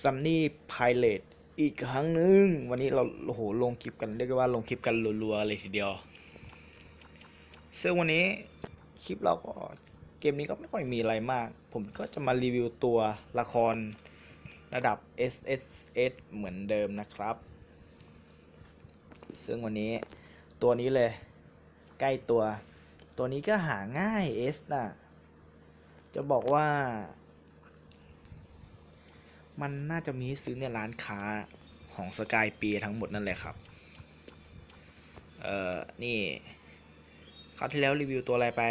ซันนี่พายเลตอีกครั้งหนึ่งวันนี้เราโอ้โหลงคลิปกันเรียกว่าลงคลิปกันรัวๆเลยทีเดียวซึ่งวันนี้คลิปเราก็เกมนี้ก็ไม่ค่อยมีอะไรมาก ผมก็จะมารีวิวตัวละครระดับ SSS เหมือนเดิมนะครับ ซึ่งวันนี้ตัวนี้เลยใกล้ตัว ตัวนี้ก็หาง่าย S น่ะจะบอกว่า มันน่าจะมีซื้อในร้านค้าของสกายปีทั้งหมดนั่นแหละครับ เอ่อ นี่คราวที่แล้วรีวิวตัวอะไรไป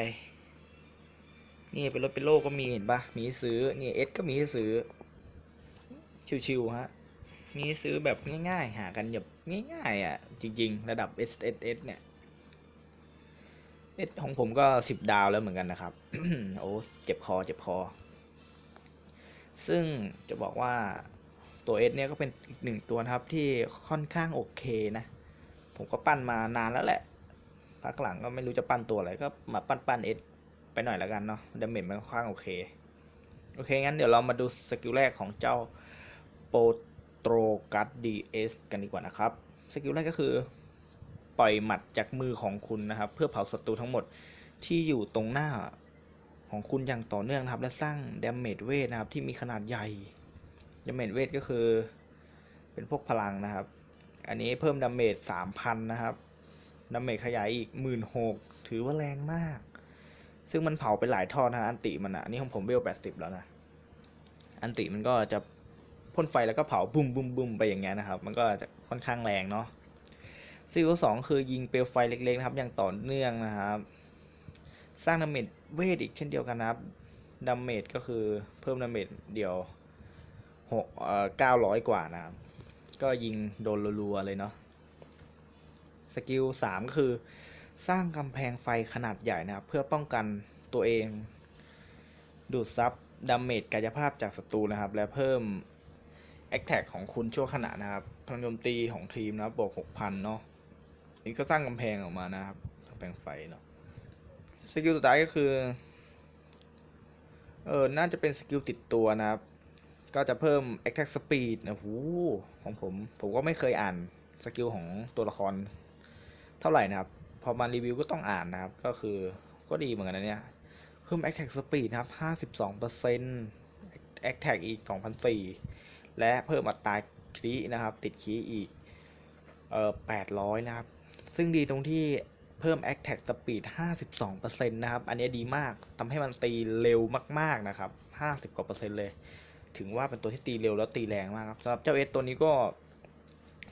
นี่เป็นรถเป็นโลกก็มีเห็นปะมีซื้อ นี่เอสก็มีซื้อ ชิวๆฮะ มีซื้อแบบง่ายๆ หากันแบบง่ายๆอะ จริง ๆ ระดับ S S S เนี่ย S ของผมก็สิบดาวแล้วเหมือนกันนะครับ โอ้ เจ็บคอ เจ็บคอ ซึ่งจะบอกว่าตัว S เนี่ยก็เป็นอีกหนึ่งตัวนะครับที่ค่อนข้างโอเคนะ ผมก็ปั้นมานานแล้วแหละพักหลังก็ไม่รู้จะปั้นตัวอะไรก็มาปั้นปั้น S ไปหน่อยแล้วกันเนาะดาเมจมันค่อนข้างโอเค โอเค งั้นเดี๋ยวเรามาดูสกิลแรกของเจ้าโปโตรกัสดีเอสกันดีกว่านะครับ สกิลแรกก็คือปล่อยหมัดจากมือของคุณนะครับ เพื่อเผาศัตรูทั้งหมดที่อยู่ตรงหน้า ของคุณอย่างต่อเนื่องนะครับ และสร้างดาเมจเวทนะครับที่มีขนาดใหญ่ดาเมจเวทก็คือ เป็นพวกพลังนะครับ อันนี้เพิ่มดาเมจ3,000นะครับดาเมจขยายอีก16,000ถือว่าแรงมาก ซึ่งมันเผาไปหลายทอดนะอันติมันอะอันนี้ของผมเวล80แล้วนะอันติมันก็จะพ่นไฟแล้วก็เผาบุ้มบุ้มบุ้มไปอย่างเงี้ยนะครับ มันก็จะค่อนข้างแรงเนาะซิลสองคือยิงเปลวไฟเล็กๆนะครับ อย่างต่อเนื่องนะครับ สร้างดาเมจเวทอีกเช่นเดียวกันนะครับดาเมจก็คือเพิ่มดาเมจเดียวหกเอ่อเก้าร้อยกว่านะครับ ก็ยิงโดนรัวๆเลยเนาะสกิลสามก็คือสร้างกำแพงไฟขนาดใหญ่นะครับ เพื่อป้องกันตัวเอง ดูดซับดาเมจกายภาพจากศัตรูนะครับ และเพิ่มแอคแท็กของคุณชั่วขณะนะครับพลังโจมตีของทีมนะบวกหกพันเนาะนี่ก็สร้างกำแพงออกมานะครับกำแพงไฟเนาะ สกิลสุดท้ายก็คือ เออ น่าจะเป็นสกิลติดตัวนะครับ ก็จะเพิ่ม attack speed นะหูของผม ผมก็ไม่เคยอ่านสกิลของตัวละคร เท่าไหร่นะครับ พอมารีวิวก็ต้องอ่านนะครับ ก็คือก็ดีเหมือนกันนะเนี่ย เพิ่ม attack speed นะครับ 52% attack อีก 2,004และเพิ่มอัตราครินะครับ ติดคริอีก เออ800 นะครับ ซึ่งดีตรงที่ เพิ่ม attack speed 52%นะครับ อันนี้ดีมากทำให้มันตีเร็วมากๆนะครับ 50 กว่าเปอร์เซ็นต์เลย ถึงว่าเป็นตัวที่ตีเร็วแล้วตีแรงมากครับสำหรับเจ้าเอสตัวนี้ก็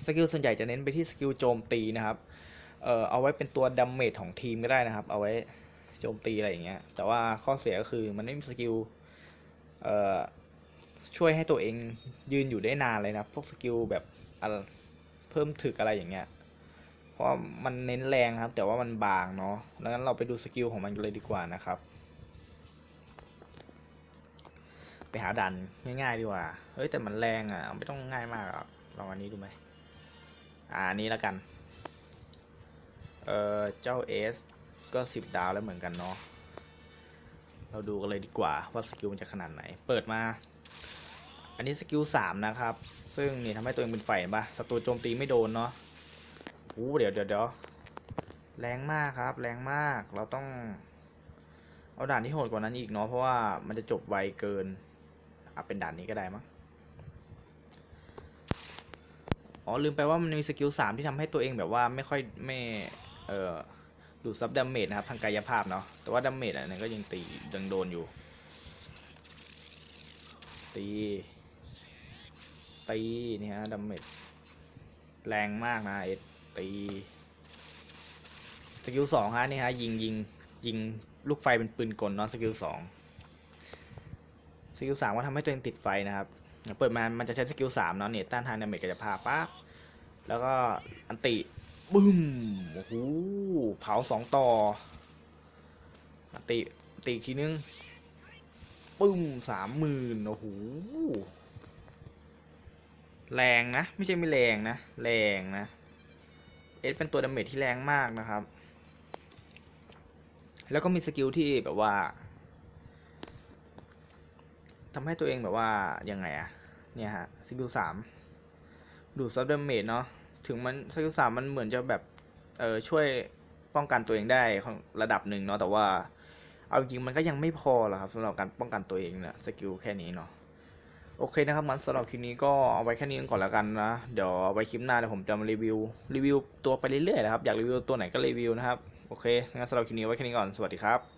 สกิลส่วนใหญ่จะเน้นไปที่สกิลโจมตีนะครับ เอ่อเอาไว้เป็นตัวดาเมจของทีมก็ได้นะครับ เอาไว้โจมตีอะไรอย่างเงี้ย แต่ว่าข้อเสียก็คือมันไม่มีสกิล เอ่อ ช่วยให้ตัวเองยืนอยู่ได้นานเลยนะ พวกสกิลแบบเพิ่มถึกอะไรอย่างเงี้ย เพราะมันเน้นแรงครับ แต่ว่ามันบางเนาะดังนั้นเราไปดูสกิลของมันกันเลยดีกว่านะครับ ไปหาดันง่ายๆดีกว่า เฮ้ยแต่มันแรงอะไม่ต้องง่ายมากอลองอันนี้ดูไหมอ่าอันนี้แล้วกัน เออเจ้าเอสก็สิบดาวแล้วเหมือนกันเนาะ เราดูกันเลยดีกว่าว่าสกิลมันจะขนาดไหน เปิดมา อันนี้สกิลสามนะครับ ซึ่งนี่ทำให้ตัวเองเป็นไฟเห็นปะศัตรูโจมตีไม่โดนเนาะ อ้เดี๋ยวเดี๋ยวเดี๋ยวแรงมากครับ แรงมากเราต้อง เอาด่านที่โหดกว่านั้นอีกเนาะเพราะว่ามันจะจบไวเกินอะเป็นด่านนี้ก็ได้มั้งอ๋อลืมไปว่ามันมีสกิลสามที่ทำให้ตัวเองแบบว่าไม่ค่อยไม่เอ่อดูดซับดาเมจนะครับทางกายภาพเนาะแต่ว่าดาเมจอันนั้นก็ยังตียังโดนอยู่ ตีตีนี่ฮะดาเมจแรงมากนะเอส ตีสกิลสองฮะนี่ฮะยิงยิงยิงลูกไฟเป็นปืนกลเนาะสกิลสองสกิลสามก็ทำให้ตัวเองติดไฟนะครับเปิดมา มันจะใช้สกิลสามเนาะเนี่ยต้านทานดาเมจกายภาพปั๊บแล้วก็อันติบึ้มโอ้โหเผาสองต่ออันติอันติอีทีนึงปึ้มสามหมื่นโอ้โหแรงนะ ไม่ใช่ไม่แรงนะ แรงนะ เอสเป็นตัวดาเมจที่แรงมากนะครับ แล้วก็มีสกิลที่แบบว่าทำให้ตัวเองแบบว่ายังไงอะเนี่ยฮะสกิลสามดูดซับเดเมจเนาะถึงมันสกิลสามมันเหมือนจะแบบเออช่วยป้องกันตัวเองได้ของระดับหนึ่งเนาะแต่ว่า เอาจริงมันก็ยังไม่พอหรอกครับสำหรับการป้องกันตัวเองเนี่ยสกิลแค่นี้เนาะ โอเคนะครับมันสำหรับคลิปนี้ก็เอาไว้แค่นี้ก่อนแล้วกันนะ เดี๋ยวไว้คลิปหน้าเดี๋ยวผมจะมารีวิวรีวิวตัวไปเรื่อยๆนะครับ อยากรีวิวตัวไหนก็รีวิวนะครับ โอเคงั้นสำหรับคลิปนี้ไว้แค่นี้ก่อน สวัสดีครับ